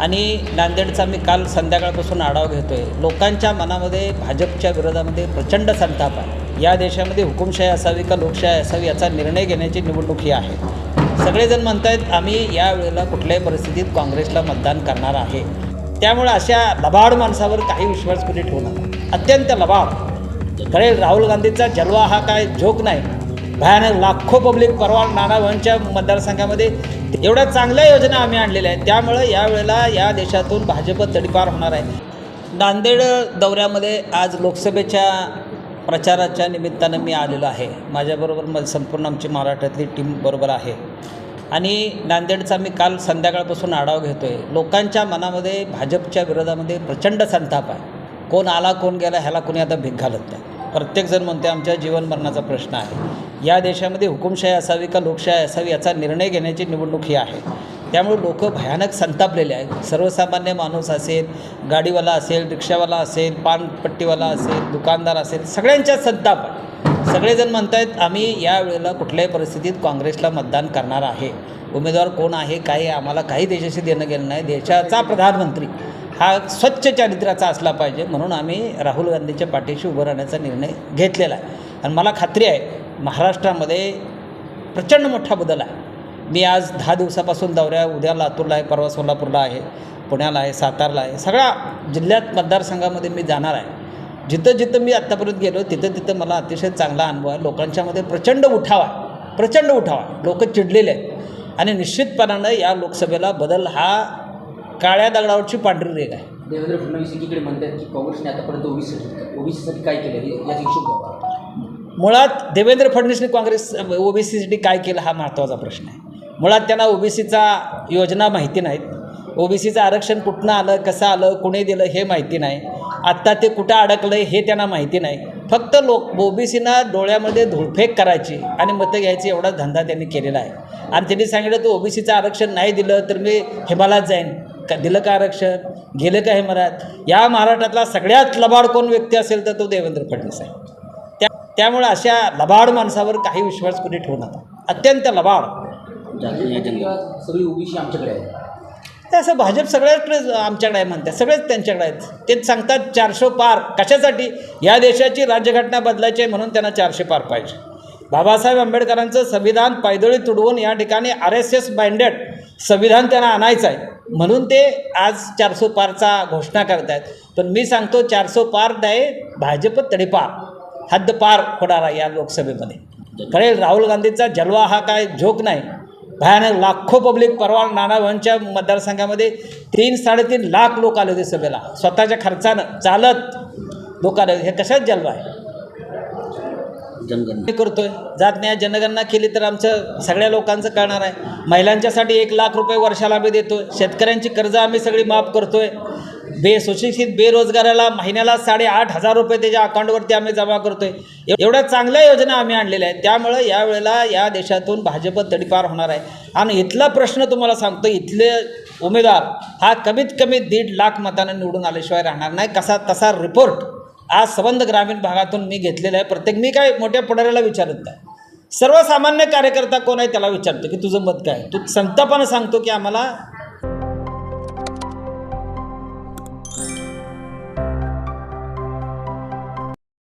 आणि नांदेडचा मी काल संध्याकाळपासून आढावा घेतो आहे लोकांच्या मनामध्ये भाजपच्या विरोधामध्ये प्रचंड संताप आहे. या देशामध्ये हुकुमशाही असावी का लोकशाही असावी याचा निर्णय घेण्याची निवडणूक ही आहे. सगळेजण म्हणत आहेत आम्ही या वेळेला कुठल्याही परिस्थितीत काँग्रेसला मतदान करणार आहे. त्यामुळे अशा लबाड माणसावर काही विश्वास कुणी ठेवू नका. अत्यंत लबाड. खरे राहुल गांधीचा जलवा हा काय जोक नाही. भयानक लाखो पब्लिक परवा नानाभाऊंच्या मतदारसंघामध्ये एवढ्या चांगल्या योजना आम्ही आणलेल्या आहेत. त्यामुळं यावेळेला या देशातून भाजप तडीपार होणार आहे. नांदेड दौऱ्यामध्ये आज लोकसभेच्या प्रचाराच्या निमित्तानं मी आलेलो आहे. माझ्याबरोबर म संपूर्ण आमची महाराष्ट्रातली टीम बरोबर आहे. आणि नांदेडचा मी काल संध्याकाळपासून आढावा घेतो आहे लोकांच्या मनामध्ये भाजपच्या विरोधामध्ये प्रचंड संताप आहे. कोण आला कोण गेला ह्याला कोणी आता भीक घालत नाही. प्रत्येकजण म्हणते आमच्या जीवनमरणाचा प्रश्न आहे. या देशामध्ये हुकुमशाही असावी का लोकशाही असावी याचा निर्णय घेण्याची निवडणूक ही आहे. त्यामुळे लोक भयानक संतापलेले आहेत. सर्वसामान्य माणूस असेल गाडीवाला असेल रिक्षावाला असेल पानपट्टीवाला असेल दुकानदार असेल सगळ्यांच्या संताप आहे. सगळेजण म्हणत आहेत आम्ही या वेळेला कुठल्याही परिस्थितीत काँग्रेसला मतदान करणार आहे. उमेदवार कोण आहे काय आम्हाला काही देशाशी देणं गेलं नाही. देशाचा प्रधानमंत्री हा स्वच्छ चारित्र्याचा असला पाहिजे म्हणून आम्ही राहुल गांधीच्या पाठीशी उभं राहण्याचा निर्णय घेतलेला आहे. आणि मला खात्री आहे महाराष्ट्रामध्ये प्रचंड मोठा बदल आहे. मी आज दहा दिवसापासून दौऱ्या उद्या लातूरला आहे परवा सोलापूरला आहे पुण्याला आहे सातारला आहे सगळ्या जिल्ह्यात मतदारसंघामध्ये मी जाणार आहे. जिथं जिथं मी आत्तापर्यंत गेलो तिथं तिथं मला अतिशय चांगला अनुभव आहे. लोकांच्यामध्ये प्रचंड उठाव आहे. प्रचंड उठाव आहे. लोक चिडलेले आहेत. आणि निश्चितपणानं या लोकसभेला बदल हा काळ्या दगडावरची पांढरी रेग आहे. देवेंद्र फडणवीस एकीकडे म्हणतात की काँग्रेसने आतापर्यंत ओबीसी ओबीसीसाठी काय केलं हे याचा हिशोब द्यावा मुळात देवेंद्र फडणवीसने काँग्रेस ओबीसीसाठी काय केलं हा महत्त्वाचा प्रश्न आहे. मुळात त्यांना ओबीसीचा योजना माहिती नाहीत. ओबीसीचं आरक्षण कुठनं आलं कसं आलं कुणी दिलं हे माहिती नाही. आत्ता ते कुठं अडकलं हे त्यांना माहिती नाही. फक्त लोक ओबीसीना डोळ्यामध्ये धुळफेक करायची आणि मतं घ्यायची एवढा धंदा त्यांनी केलेला आहे. आणि त्यांनी सांगितलं तो ओबीसीचं आरक्षण नाही दिलं तर मी हिमालयात जाईन. का दिलं का आरक्षण? गेलं का मरात या महाराष्ट्रातला सगळ्यात लबाड कोण व्यक्ती असेल तर तो देवेंद्र फडणवीस आहे. त्या त्यामुळे अशा लबाड माणसावर काही विश्वास कुणी ठेवू नका. अत्यंत लबाड. सगळी ओबीसी आमच्याकडे आहे ते असं भाजप सगळ्याकडे आमच्याकडे आहे म्हणतात. सगळेच त्यांच्याकडे आहेत. ते सांगतात चारशे पार कशासाठी? या देशाची राज्यघटना बदलायची आहे म्हणून त्यांना चारशे पार पाहिजे. बाबासाहेब आंबेडकरांचं संविधान पायदळी तुडवून या ठिकाणी आर एस एस बाइंडेड संविधान त्यांना आणायचं आहे. म्हणून ते आज चारसो पारचा घोषणा करत आहेत पण मी सांगतो चारसो पार नाही भाजप तडीपार हद्दपार होणार आहे या लोकसभेमध्ये. खरे राहुल गांधीचा जलवा हा काय झोक नाही. भयानक लाखो पब्लिक परवा नानाभाऊंच्या मतदारसंघामध्ये तीन साडेतीन लाख लोक आले होते सभेला. स्वतःच्या खर्चानं चालत लोक आले होते. हे कशाच जलवा आहे? जनगणना. करतोय. जात नाही जनगणना केली तर आमचं सगळ्या लोकांचं कळणार आहे. महिलांच्यासाठी एक लाख रुपये वर्षाला आम्ही देतोय. शेतकऱ्यांची कर्ज आम्ही सगळी माफ करतोय. बे सुशिक्षित बेरोजगाराला महिन्याला साडेआठ हजार रुपये त्याच्या अकाउंटवरती आम्ही जमा करतोय. एवढ्या चांगल्या योजना आम्ही आणलेल्या आहेत. त्यामुळं यावेळेला या देशातून भाजप तडीपार होणार आहे. आणि इथला प्रश्न तुम्हाला सांगतो इथले उमेदवार हा कमीत कमी दीड लाख मतानं निवडून आल्याशिवाय राहणार नाही. कसा तसा रिपोर्ट आज संबंध ग्रामीण भागातून मी घेतलेलं आहे. प्रत्येक मी काय मोठ्या पुढाऱ्याला विचारत नाही. सर्वसामान्य कार्यकर्ता कोण आहे त्याला विचारतो की तुझं मत काय तू संतापानं सांगतो की आम्हाला